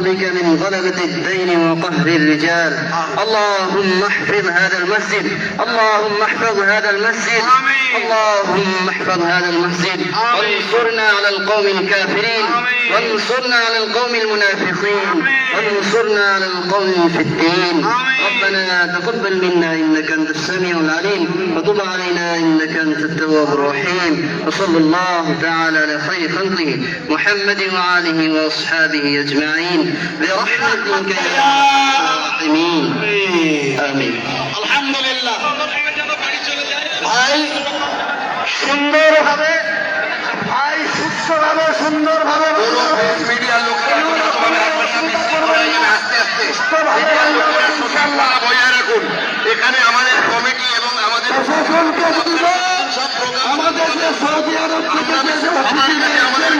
بك من غلبة الدين وقهر الرجال. اللهم احفظ هذا المسجد. اللهم احفظ هذا المسجد. اللهم احفظ هذا المسجد. وانصرنا على القوم الكافرين. وانصرنا على القوم المنافقين. وانصرنا على القوم في الدين آمين. ربنا تقبل منا انك انت السميع العليم وتب علينا انك انت التواب الرحيم وصلى الله تعالى على خير خلقه محمد وآله واصحابه اجمعين برحمتك يا ارحم الراحمين امين আলহামদুলিল্লাহ ভাই সুন্দরভাবে ভাই সুস্থভাবে সুন্দরভাবে আমাদের যে সৌদি আরব থেকে আমাদের